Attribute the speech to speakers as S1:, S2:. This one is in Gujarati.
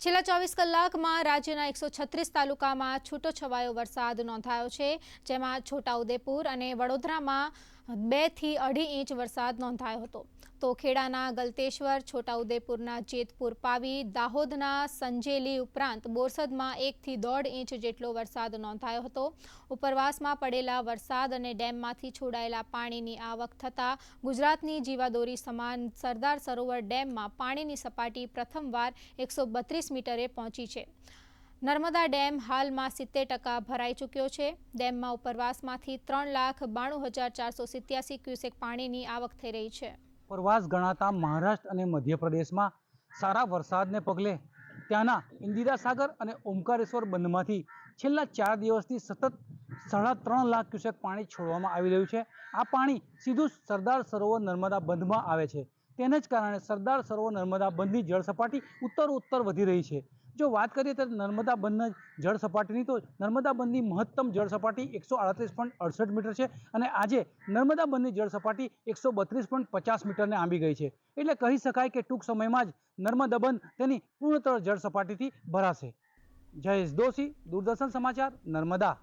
S1: છેલ્લા ચોવીસ કલાકમાં રાજ્યના એકસો છત્રીસ તાલુકામાં છૂટો છવાયો વરસાદ નોંધાયો છે, જેમાં છોટાઉદેપુર અને વડોદરામાં બેથી અઢી ઇંચ વરસાદ નોંધાયો હતો. તો ખેડાના ગલતેશ્વર, છોટાઉદેપુરના જેતપુર, પાવી, દાહોદના સંજેલી ઉપરાંત બોરસદમાં એકથી દોઢ ઇંચ જેટલો વરસાદ નોંધાયો હતો. ઉપરવાસમાં પડેલા વરસાદ અને ડેમમાંથી છોડાયેલા પાણીની આવક થતાં ગુજરાતની જીવાદોરી સમાન સરદાર સરોવર ડેમમાં પાણીની સપાટી પ્રથમવાર એકસો મીટરે પહોંચી છે. નર્મદા ડેમ હાલમાં સિત્તેર ટકા ભરાઈ ચૂક્યો છે. ડેમમાં ઉપરવાસમાંથી ત્રણ લાખ બાણું હજાર ચારસો સિત્યાસી ક્યુસેક પાણીની આવક થઈ રહી છે.
S2: પ્રવાસ ગણાતા મહારાષ્ટ્ર અને મધ્યપ્રદેશમાં સારા વરસાદને પગલે ત્યાંના ઇન્દિરા સાગર અને ઓમકારેશ્વર બંધમાંથી છેલ્લા ચાર દિવસથી સતત સાડા ત્રણ લાખ ક્યુસેક પાણી છોડવામાં આવી રહ્યું છે. આ પાણી સીધું સરદાર સરોવર નર્મદા બંધમાં આવે છે. તેને જ કારણે સરદાર સરોવર નર્મદા બંધની જળ સપાટી ઉત્તર ઉત્તર વધી રહી છે. જો વાત કરીએ તો નર્મદા બંધના જળ સપાટીની તો નર્મદા બંધની મહત્તમ જળ સપાટી એકસો આડત્રીસ પોઈન્ટ અડસઠ મીટર છે અને આજે નર્મદા બંધની જળ સપાટી એકસો બત્રીસ પોઈન્ટ પચાસ મીટરને આંબી ગઈ છે. એટલે કહી શકાય કે ટૂંક સમયમાં જ નર્મદા બંધ તેની પૂર્ણતર જળ સપાટીથી ભરાશે. જયેશ દોશી, દૂરદર્શન સમાચાર, નર્મદા.